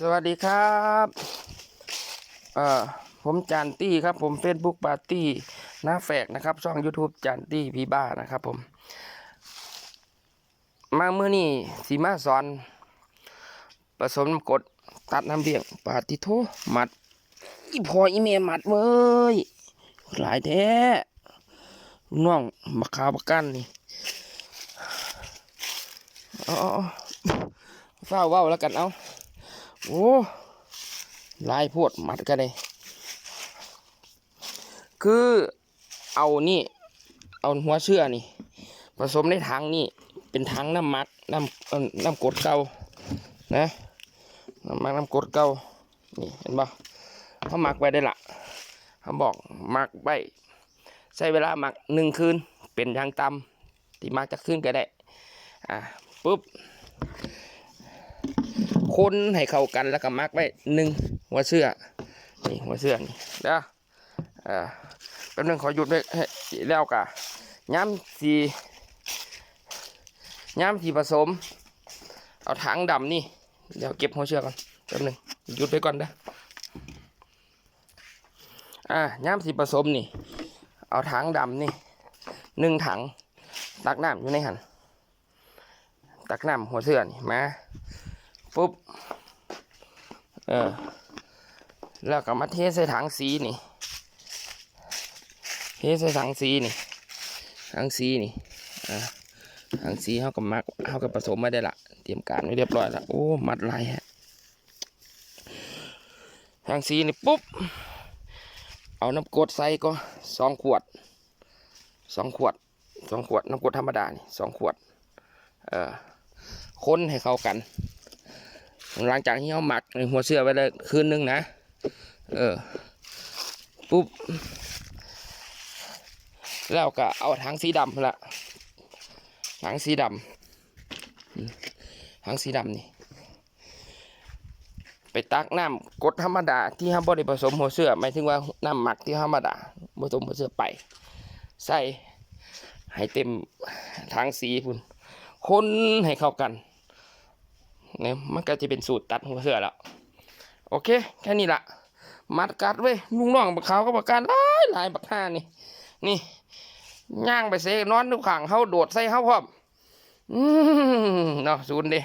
สวัสดีครับเอ่อผมจานตี้ครับ ผม Facebook ปาร์ตี้หน้าแฝกนะครับ ช่อง YouTube จานตี้พีบ้านะครับผม มาเมื่อนี้สีมาสอน ผสมกดตัดน้ำเลี้ยงปาติโทมัดอีพออีเมมัดเว้ยหลายแท้น้องบักขาวบักกันนี่อ๋อาเฝ้าเว้าแล้วกันเอา โอ้ลายโพดมัดกันเลยคือเอานี่ เอาหัวเชื่อนี่ ผสมในถังนี่ เป็นถังน้ำมักน้ำน้ำกดเก่านะน้ำมักน้ำกดเก่านี่เห็นปะเขาหมักไว้ได้ละเขาบอกหมักไว้ใช้เวลาหมักหนึ่งคืนเป็นอยางตำที่หมักจะขึ้นก็ได้อะปุ๊บ คนให้เข้ากันแล้วก็มักไว้หนึ่งหัวเสื้อนี่หัวเสื้อนี่เด้อเอ่าแป๊บนึงขอหยุดไว้ให้แล้วกะย้ำสีย้ำสีผสม เอาถังดำนี่ เดี๋ยวเก็บหัวเชือกก่อนแป๊บนึงหยุดไปก่อนเด้ออ่าย้ำสีผสมนี่ เอาถังดำนี่หนึ่งถัง ตักน้ำอยู่ในหันตักน้ำหัวเสื้อนี่มา ปุ๊บเออแล้วก็มาเทใส่ถังสีนี่ เทใส่ถังสีนี่ ถังสีนี่อ่าถังสีเขากับมักเขากับผสมมาได้ละ เตรียมการไว้เรียบร้อยล้วโอ้ มัดลายฮะถังสีนี่ปุ๊บ เอาน้ำกรดใส่ก็สองขวด สองขวด สองขวด น้ำกรดธรรมดานี่สองขวด เออคนให้เข้ากัน หลังจากที่เขาหมักในหัวเสื้อไว้เลยคืนนึงนะ เออ ปุ๊บ แล้วก็เอาถังสีดำละถังสีดำถังสีดำนี่ ไปตักน้ำกดธรรมดา ที่ห้ามบริผสมหัวเสื้อหมายถึงว่าน้ำหมักที่ธรรมดาผสมหัวเสื้อไป ใส่ให้เต็มถังสีพุ่นคนให้เข้ากัน เนี่ยมันก็จะเป็นสูตรตัดหัวเสือแล้ว โอเค แค่นี้ละมัดกัดเว้ยลุงน้องบักขาวก็บักการหลายหลายบักห้านี่ นี่ย่างไปเซนอนทุกขังเขาโดดใส่เขาพร้อมอืมเนาะศูนย์เด้